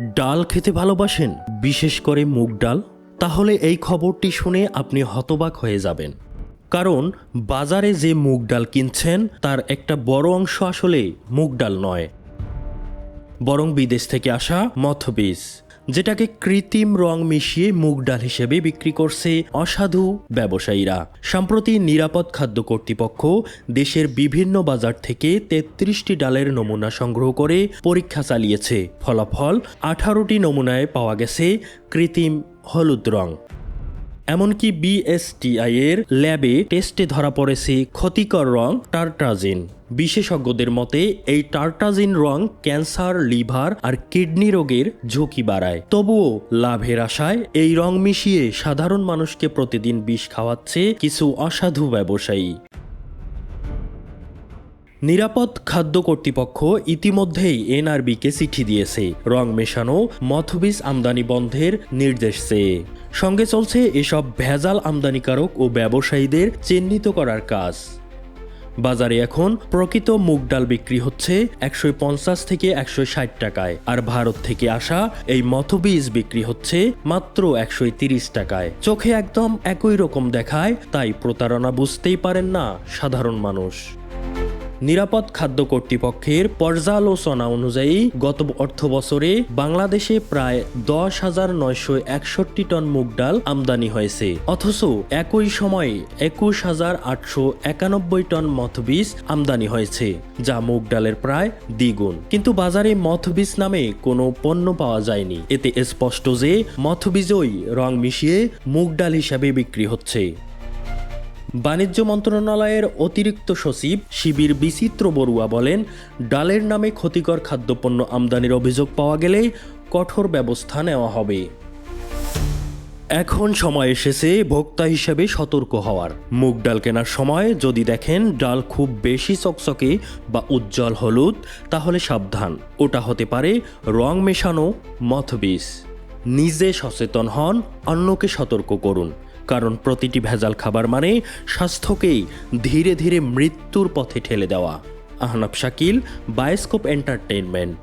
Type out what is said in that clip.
ডাল খেতে ভালোবাসেন? বিশেষ করে মুগ ডাল? তাহলে এই খবরটি শুনে আপনি হতবাক হয়ে যাবেন। কারণ, বাজারে যে মুগ ডাল কিনছেন, তার একটা বড় অংশ আসলে মুগ ডাল নয়। বরং বিদেশ থেকে আসা মথবীজ, যেটাকে কৃত্রিম রং মিশিয়ে মুগ ডাল হিসেবে বিক্রি করছে অসাধু ব্যবসায়ীরা। সম্প্রতি নিরাপদ খাদ্য কর্তৃপক্ষ দেশের বিভিন্ন বাজার থেকে তেত্রিশটি ডালের নমুনা সংগ্রহ করে পরীক্ষা চালিয়েছে। ফলাফল আঠারোটি নমুনায় পাওয়া গেছে কৃত্রিম হলুদ রং। এমনকি বিএসটিআই এর ল্যাবে টেস্টে ধরা পড়েছে ক্ষতিকর রং টার্টাজিন। বিশেষজ্ঞদের মতে, এই টার্টাজিন রং ক্যান্সার, লিভার আর কিডনি রোগের ঝুঁকি বাড়ায়। তবুও লাভের আশায় এই রং মিশিয়ে সাধারণ মানুষকে প্রতিদিন বিষ খাওয়াচ্ছে কিছু অসাধু ব্যবসায়ী। নিরাপদ খাদ্য কর্তৃপক্ষ ইতিমধ্যেই এনআরবিকে চিঠি দিয়েছে। রং মেশানো মথবীজ আমদানি বন্ধের নির্দেশ সঙ্গে চলছে এসব ভেজাল আমদানিকারক ও ব্যবসায়ীদের চিহ্নিত করার কাজ। বাজারে এখন প্রকৃত মুগ ডাল বিক্রি হচ্ছে একশো পঞ্চাশ থেকে একশো ষাট টাকায়, আর ভারত থেকে আসা এই মথবীজ বিক্রি হচ্ছে মাত্র একশো তিরিশ টাকায়। চোখে একদম একই রকম দেখায়, তাই প্রতারণা বুঝতেই পারেন না সাধারণ মানুষ। নিরাপদ খাদ্য কর্তৃপক্ষের পর্যালোচনা অনুযায়ী গত অর্থ বছরে বাংলাদেশে প্রায় দশ হাজার নয়শো একষট্টি টন মুগ ডাল আমদানি হয়েছে। অথচ একই সময়ে একুশ হাজার আটশো একানব্বই টন মথবীজ আমদানি হয়েছে, যা মুগ ডালের প্রায় দ্বিগুণ। কিন্তু বাজারে মথবীজ নামে কোনো পণ্য পাওয়া যায়নি। এতে স্পষ্ট যে মথবীজই রং মিশিয়ে মুগ ডাল হিসাবে বিক্রি হচ্ছে। বাণিজ্য মন্ত্রণালয়ের অতিরিক্ত সচিব শিবির বিচিত্র বড়ুয়া বলেন, ডালের নামে ক্ষতিকর খাদ্যপণ্য আমদানির অভিযোগ পাওয়া গেলে কঠোর ব্যবস্থা নেওয়া হবে। এখন সময় এসেছে ভোক্তা হিসেবে সতর্ক হওয়ার। মুগ ডাল কেনার সময় যদি দেখেন ডাল খুব বেশি চকচকে বা উজ্জ্বল হলুদ, তাহলে সাবধান। ওটা হতে পারে রং মেশানো মথবীজ নিজে সচেতন হন, অন্যকে সতর্ক করুন। কারণ প্রতিটি ভেজাল খাবার মানে স্বাস্থ্যকেই ধীরে ধীরে মৃত্যুর পথে ঠেলে দেওয়া। Ahnab Shakil bioscope entertainment